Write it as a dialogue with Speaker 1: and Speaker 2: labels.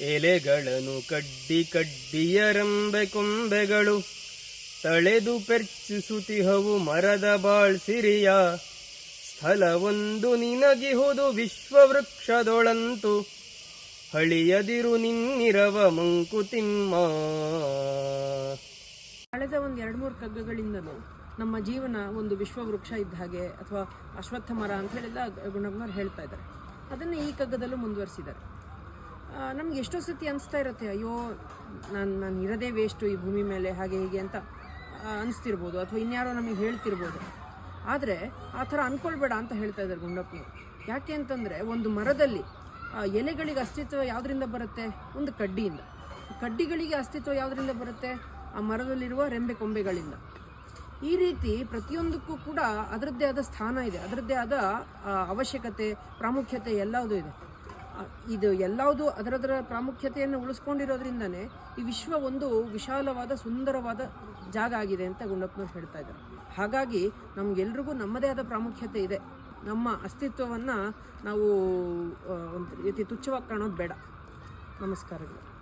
Speaker 1: ಎಲೆಗಳನ್ನು ಕಡ್ಡಿ ಕಡ್ಡಿಯ ರಂಬೆ ಕೊಂಬೆಗಳು. ತಳೆದು ಪೆರ್ಚಿಸುತಿಹವು ಮರದ ಬಾಳ್ಸಿರಿಯ ಸ್ಥಳವೊಂದು ನಿನಗಿಹುದು ವಿಶ್ವವೃಕ್ಷದೊಳಂತು. ಹಳಿಯದಿರು ನಿನ್ನಿರವ ಮಂಕುತಿಮ್ಮ
Speaker 2: ಕಳೆದ ಒಂದು ಎರಡು ಮೂರು ಕಗ್ಗಗಳಿಂದಲೂ ನಮ್ಮ ಜೀವನ ಒಂದು ವಿಶ್ವವೃಕ್ಷ ಇದ್ದ ಹಾಗೆ ಅಥವಾ ಅಶ್ವತ್ಥ ಮರ ಅಂತ ಹೇಳಿದ ಗುಣಗ್ನವ್ರು ಹೇಳ್ತಾ ಇದ್ದಾರೆ. ಅದನ್ನು ಈ ಕಗ್ಗದಲ್ಲೂ ಮುಂದುವರಿಸಿದ್ದಾರೆ. ನಮ್ಗೆ ಎಷ್ಟೋ ಸತಿ ಅನಿಸ್ತಾ ಇರುತ್ತೆ, ಅಯ್ಯೋ, ನಾನು ನಾನು ಇರೋದೇ ವೇಸ್ಟು ಈ ಭೂಮಿ ಮೇಲೆ, ಹಾಗೆ ಹೀಗೆ ಅಂತ ಅನಿಸ್ತಿರ್ಬೋದು, ಅಥವಾ ಇನ್ಯಾರೋ ನಮಗೆ ಹೇಳ್ತಿರ್ಬೋದು. ಆದರೆ, ಆ ಥರ ಅಂದ್ಕೊಳ್ಬೇಡ ಅಂತ ಹೇಳ್ತಾ ಇದ್ದಾರೆ ಗುಂಡಪ್ಪನವರು ಯಾಕೆ ಅಂತಂದರೆ, ಒಂದು ಮರದಲ್ಲಿ ಎಲೆಗಳಿಗೆ ಅಸ್ತಿತ್ವ ಯಾವುದರಿಂದ ಬರುತ್ತೆ? ಒಂದು ಕಡ್ಡಿಯಿಂದ. ಕಡ್ಡಿಗಳಿಗೆ ಅಸ್ತಿತ್ವ ಯಾವುದರಿಂದ ಬರುತ್ತೆ? ಆ ಮರದಲ್ಲಿರುವ ರೆಂಬೆ ಕೊಂಬೆಗಳಿಂದ. ಈ ರೀತಿ ಪ್ರತಿಯೊಂದಕ್ಕೂ ಕೂಡ ಅದರದ್ದೇ ಆದ ಸ್ಥಾನ ಇದೆ, ಅದರದ್ದೇ ಆದ ಅವಶ್ಯಕತೆ, ಪ್ರಾಮುಖ್ಯತೆ ಎಲ್ಲದೂ ಇದೆ. ಇದು ಎಲ್ಲವುದು ಅದರದರ ಪ್ರಾಮುಖ್ಯತೆಯನ್ನು ಉಳಿಸ್ಕೊಂಡಿರೋದ್ರಿಂದನೇ ಈ ವಿಶ್ವ ಒಂದು ವಿಶಾಲವಾದ, ಸುಂದರವಾದ ಜಾಗ ಆಗಿದೆ ಅಂತ ಗುಂಡಪ್ಪನವ್ರು ಹೇಳ್ತಾ ಇದ್ದಾರೆ. ಹಾಗಾಗಿ ನಮಗೆಲ್ರಿಗೂ ನಮ್ಮದೇ ಆದ ಪ್ರಾಮುಖ್ಯತೆ ಇದೆ. ನಮ್ಮ ಅಸ್ತಿತ್ವವನ್ನು ನಾವು ಒಂದು ರೀತಿ ತುಚ್ಛವಾಗಿ ಕಾಣೋದು ಬೇಡ. ನಮಸ್ಕಾರಗಳು.